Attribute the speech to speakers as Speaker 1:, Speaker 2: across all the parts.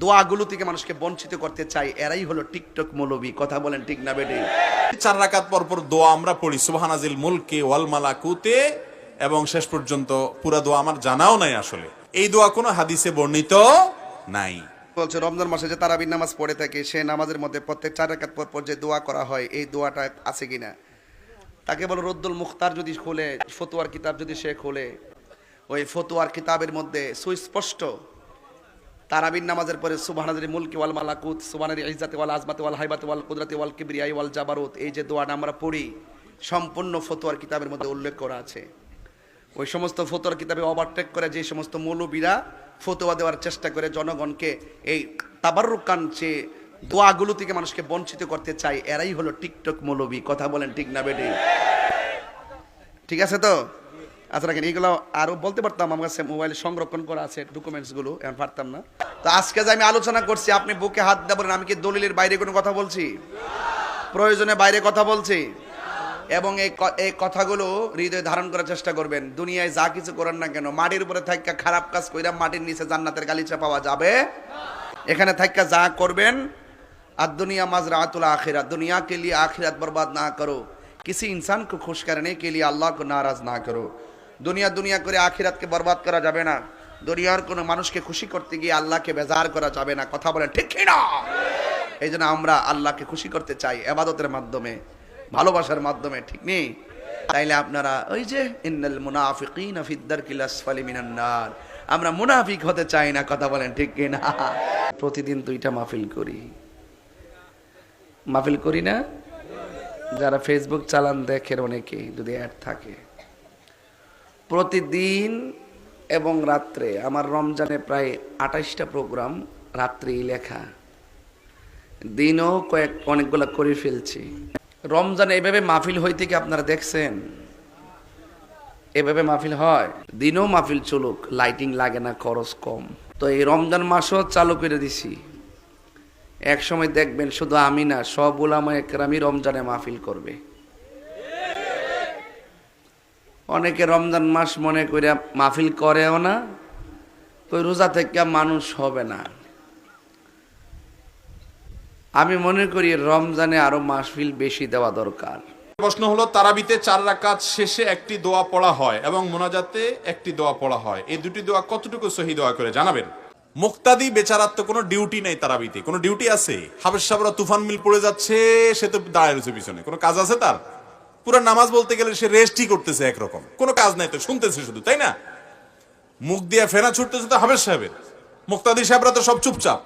Speaker 1: দোয়াগুলো থেকে মানুষকে বঞ্চিত করতে চাই এরাই হলো টিকটক মৌলবী। কথা বলেন ঠিক না বেডে
Speaker 2: চার রাকাত পর পর দোয়া আমরা পড়ি সুবহানাজিল মুলকে ওয়াল মালাকুতে এবং শেষ পর্যন্ত পুরা দোয়া আমার জানাও নাই আসলে। এই দোয়া কোনো হাদিসে বর্ণিত নাই।
Speaker 1: বলছে রমজান মাসে যে তারাবির নামাজ পড়ে থাকে সে নামাজের মধ্যে প্রত্যেক চার রাকাত পর পর যে দোয়া করা হয় এই দোয়াটা আছে কিনা? তাকে বলো রদ্দুল মুখতার যদি খোলে ফতুয়ার কিতাব যদি সে খোলে ওই ফতুয়ার কিতাবের মধ্যে সুস্পষ্ট তারাবির নামাজের পরে সুবহানাদের মুলকি ওয়াল মালাকুত সুবহানার ইজ্জাতে ওয়াল আজমাতে ওয়াল হাইবাতে ওয়াল কুদরাতে ওয়াল কিবরিয়াই ওয়াল জাবারুত। এই যে দোয়াটা আমরা পড়ি, সম্পূর্ণ ফতোয়ার কিতাবের মধ্যে উল্লেখ করা আছে। ওই সমস্ত ফতোয়ার কিতাবে ওভারটেক করে যে সমস্ত মৌলবীরা ফতোয়া দেওয়ার চেষ্টা করে জনগণকে এই তাবারুকান যে দোয়াগুলো থেকে মানুষকে বঞ্চিত করতে চায়, এরাই হলো টিকটক মৌলবী। কথা বলেন ঠিক না বেডে ঠিক আছে তো? আচ্ছা রাখেন এইগুলো আরো বলতে পারতাম আমার কাছে মোবাইলে সংরক্ষণ করা আছে ডকুমেন্টস গুলো এখন পারতাম না তো আজকে যে আমি আলোচনা করছি আপনি বুকে হাত দিয়ে বলেন আমি কি দলিলের বাইরে কোনো কথা বলছি প্রয়োজনে বাইরে কথা বলছি এবং এই ক- এই কথাগুলো হৃদয়ে ধারণ করার চেষ্টা করবেন দুনিয়ায় যা কিছু করেন না কেন মাটির উপরে থাকা খারাপ কাজ কইরা মাটির নিচে জান্নাতের গালিচা পাওয়া যাবে এখানে থাকা যা করবেন আর দুনিয়া মাজরাতুল आखिरत दुनिया के लिए आखिरत बर्बाद ना करो किसी इंसान को खुश करने के लिए अल्लाह को नाराज ना करो দুনিয়া দুনিয়া করে আখিরাতকে বরবাদ করা যাবে না। দুনিয়ার কোনো মানুষকে খুশি করতে গিয়ে আল্লাহকে বেজার করা যাবে না। কথা বলেন, ঠিক না? এই জন্য আমরা আল্লাহকে খুশি করতে চাই এবাদতের মাধ্যমে, ভালোবাসার মাধ্যমে, ঠিক নেই তাইলে আপনারা ওই যে, ইন্নাল মুনাফিকিন ফি দারকিল আসফালি মিনান নার। আমরা মুনাফিক হতে চাই না, কথা বলেন, ঠিক কি না? প্রতিদিন দুইটা মাহফিল করি। মাহফিল করি না? যারা ফেসবুক চালান দেখেন অনেকেই যদি অ্যাড থাকে। প্রতিদিন এবং রাত্রে, আমার রমজানে প্রায় আঠাশটা প্রোগ্রাম রাত্রেই লেখা। দিনও কয়েক, অনেকগুলো করে ফেলছি। রমজানে এভাবে মাহফিল হইতে কি আপনারা দেখছেন? এভাবে মাহফিল হয়? দিনও মাহফিল চলুক লাইটিং লাগে না, খরচ কম। তো এই রমজান মাসও চালু করে দিছি। এক সময় দেখবেন শুধু আমি না, সব ওলামা একরামই রমজানে মাহফিল করবে। অনেকে রমজান মাস মনে করে মাহফিল করেও না, তো রোজা থেকে মানুষ হবে না। আমি মনে করি রমজানে আরও মাহফিল বেশি দেওয়া দরকার।
Speaker 2: প্রশ্ন হলো, তারাবিতে চার রাকাত শেষে একটি দোয়া পড়া হয় এবং মোনাজাতে একটি দোয়া পড়া হয়। এই দুটি দোয়া কতটুকু সহি দোয়া করে জানাবেন? মুক্তাদি বেচারার তো কোনো ডিউটি নেই তারাবিতে। কোনো ডিউটি আছে? হাবেশ সাবরা তুফান মিল পড়ে যাচ্ছে, সে তো দাঁড়িয়ে রয়েছে পিছনে। কোনো কাজ আছে তার? পুরো নামাজ বলতে গেলে সে রেস্টই করতেছে একরকম। কোনো কাজ নাই তো, শুনতেছে শুধু, তাই না? মুখ দিয়ে ফেনা ছুটতেছে তো হাবেশ সাহেবের। মুক্তাদি সাহেবরা তো সব চুপচাপ।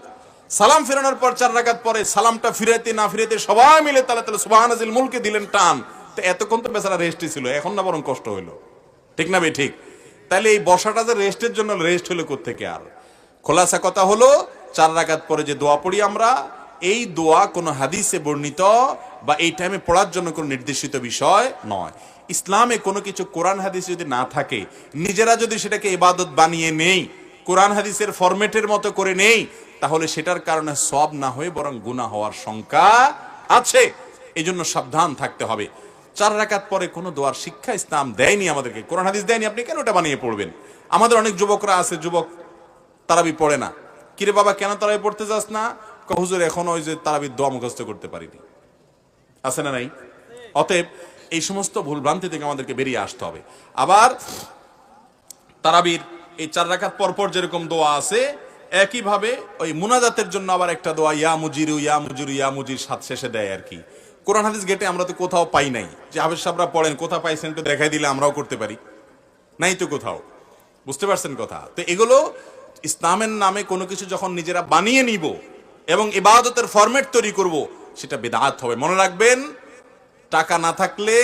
Speaker 2: সালাম ফেরানোর পর চার রাকাত পরে সালামটা ফিরাইতে না ফিরাইতে সবাই মিলে তালে তালে সুবাহানাজিল মুলকে দিলেন টান। তো এতক্ষণ তো বেচারা রেস্টই ছিল, এখন না বরং কষ্ট হইল। ঠিক না ভাই? ঠিক। তাহলে এই বসাটা যে রেস্টের জন্য রেস্ট হলো থেকে আর? খোলাসা কথা হলো, চার রাকাত পরে যে দোয়া পড়ি আমরা এই দোয়া কোনো হাদিসে বর্ণিত বা এই টাইমে পড়ার জন্য কোনো নির্দেশিত বিষয় নয়। ইসলামে কোনো কিছু কোরআন হাদিস যদি না থাকে, নিজেরা যদি সেটাকে ইবাদত বানিয়ে নেই, কোরআন হাদিসের ফরম্যাটের মতো করে নেই, তাহলে সেটার কারণে সব না হয়ে বরং গুণা হওয়ার শঙ্কা আছে। এই জন্য সাবধান থাকতে হবে। চার রাকাত পরে কোনো দোয়ার শিক্ষা ইসলাম দেয়নি আমাদেরকে। কোরআন হাদিস দেয়নি, আপনি কেন ওটা বানিয়ে পড়বেন? আমাদের অনেক যুবকরা আছে, যুবক তারাবি পড়ে না। কিরে বাবা, কেন তারাবি পড়তে যাস না? হুজুর, এখন ওই যে তারাবির দোয়া মুখস্থ করতে পারিনি। আছে না নাই? অতএব এই সমস্ত ভুলভ্রান্তি থেকে আমাদেরকে বেরিয়ে আসতে হবে। আবার তারাবির এই চার রাকাত পরপর যেরকম দোয়া আছে, একইভাবে ওই মুনাজাতের জন্য আবার একটা দোয়া, ইয়া মুজিরু ইয়া মুজিরু, ইয়া মুজির, সাত শেষে দেয় আর কি। কোরআন হাদিস গেটে আমরা তো কোথাও পাই নাই। যে হাফেজ সাহেবরা পড়েন কোথা পাইছেন তো দেখাই দিলে আমরাও করতে পারি। নাই তো কোথাও। বুঝতে পারছেন কথা? তো এগুলো ইসলামের নামে কোনো কিছু যখন নিজেরা বানিয়ে নিব এবং ইবাদতের ফরম্যাট তৈরি করব, সেটা বেদাত হবে। মনে রাখবেন, টাকা না থাকলে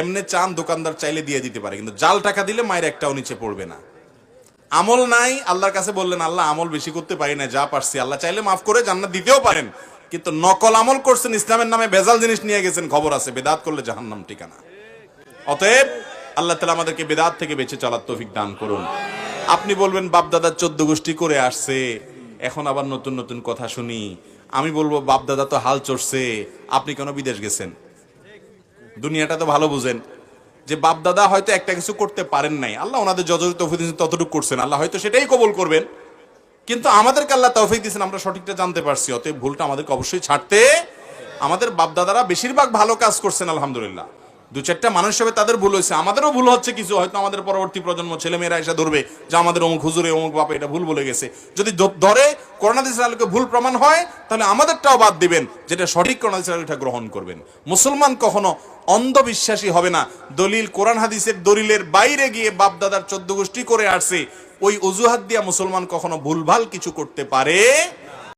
Speaker 2: এমনি চান দোকানদার চাইলে দিয়ে দিতে পারে, কিন্তু জাল টাকা দিলে মায়ের একটাও নিচে পড়বে না। আমল নাই, আল্লাহর কাছে বললেন, আল্লাহ আমল বেশি করতে পারি না, যা পারছি। আল্লাহ চাইলে মাফ করে জান্নাত দিতেও পারেন, কিন্তু নকল আমল করছেন, ইসলামের নামে ভেজাল জিনিস নিয়ে গেছেন, খবর আছে, বেদাত করলে জাহান্নাম ঠিকানা। অতএব, আল্লাহ তালা আমাদেরকে বেদাত থেকে বেঁচে চলার তৌফিক দান করুন। আপনি বলবেন বাপদাদা চোদ্দ গোষ্ঠী করে আসছে। এখন আবার নতুন নতুন কথা শুনি। আমি বলব, বাপদাদা তো হাল চড়ছে, আপনি কেন বিদেশ গেছেন? দুনিয়াটা তো ভালো বুঝেন। যে বাপদাদা হয়তো একটা কিছু করতে পারেন নাই। আল্লাহ ওনাদের যত তৌফিক দিয়েছেন, ততটুকু করছেন। আল্লাহ হয়তো সেটাই কবুল করবেন। কিন্তু আমাদেরকে আল্লাহ তৌফিক দিয়েছেন, আমরা সঠিকটা জানতে পারছি। অতএব ভুলটা আমাদেরকে অবশ্যই ছাড়তে। আমাদের বাপদাদারা বেশিরভাগ ভালো কাজ করছেন, আলহামদুলিল্লাহ। দু চারটা মানুষ হবে তাদের ভুল হয়েছে। আমাদেরও ভুল হচ্ছে কিছু, হয়তো আমাদের পরবর্তী প্রজন্ম ছেলেমেয়েরা এসে ধরবে যে আমাদের অমুক হুজুরে, অমুক বাপে এটা ভুল বলে গেছে। যদি ধরে করোনাদিস আলোকে ভুল প্রমাণ হয়, তাহলে আমাদেরটাও বাদ দিবেন, যেটা সঠিক করোনাদিস আলোটা গ্রহণ করবেন। মুসলমান কখনো অন্ধবিশ্বাসী হবে না। দলিল কোরআন হাদিসের দলিলের বাইরে গিয়ে বাপদাদার চোদ্দ গোষ্ঠী করে আসছে। ওই অজুহাত দিয়া মুসলমান কখনো ভুলভাল কিছু করতে পারে